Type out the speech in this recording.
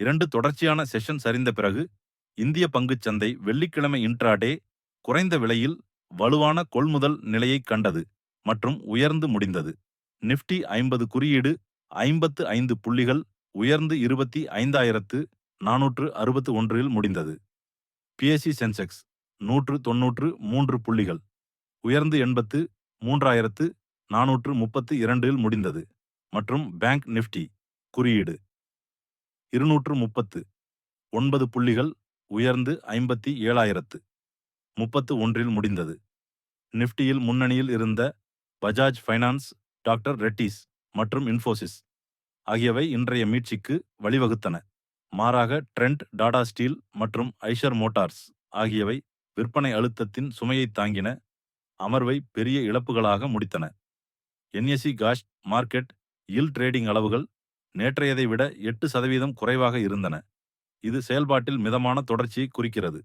இரண்டு தொடர்ச்சியான செஷன் சரிந்த பிறகு இந்திய பங்குச் சந்தை வெள்ளிக்கிழமை இன்ட்ராடே குறைந்த விலையில் வலுவான கொள்முதல் நிலையை கண்டது மற்றும் உயர்ந்து முடிந்தது. நிஃப்டி ஐம்பது குறியீடு ஐம்பத்து ஐந்து புள்ளிகள் உயர்ந்து இருபத்தி ஐந்தாயிரத்து நானூற்று அறுபத்து ஒன்றில் முடிந்தது. பிஎஸ்சி சென்செக்ஸ் நூற்று தொன்னூற்று மூன்று புள்ளிகள் உயர்ந்து எண்பத்து மூன்றாயிரத்து நானூற்று முப்பத்து இரண்டில் முடிந்தது மற்றும் பேங்க் நிஃப்டி குறியீடு இருநூற்று முப்பத்து. ஒன்பது புள்ளிகள் உயர்ந்து ஐம்பத்தி ஏழாயிரத்து. முப்பத்து ஒன்றில் முடிந்தது. நிஃப்டியில் முன்னணியில் இருந்த பஜாஜ் ஃபைனான்ஸ் டாக்டர் ரெட்டிஸ் மற்றும் இன்ஃபோசிஸ் ஆகியவை இன்றைய மீட்சிக்கு வழிவகுத்தன. மாறாக ட்ரெண்ட் டாடா ஸ்டீல் மற்றும் ஐஷர் மோட்டார்ஸ் ஆகியவை விற்பனை அழுத்தத்தின் சுமையை தாங்கின அமர்வை பெரிய இழப்புகளாக முடித்தன. என்எஸ்சி காஷ் மார்க்கெட் இல் ட்ரேடிங் அளவுகள் நேற்றையதை விட எட்டு சதவீதம் குறைவாக இருந்தன. இது செயல்பாட்டில் மிதமான தொடர்ச்சியை குறிக்கிறது.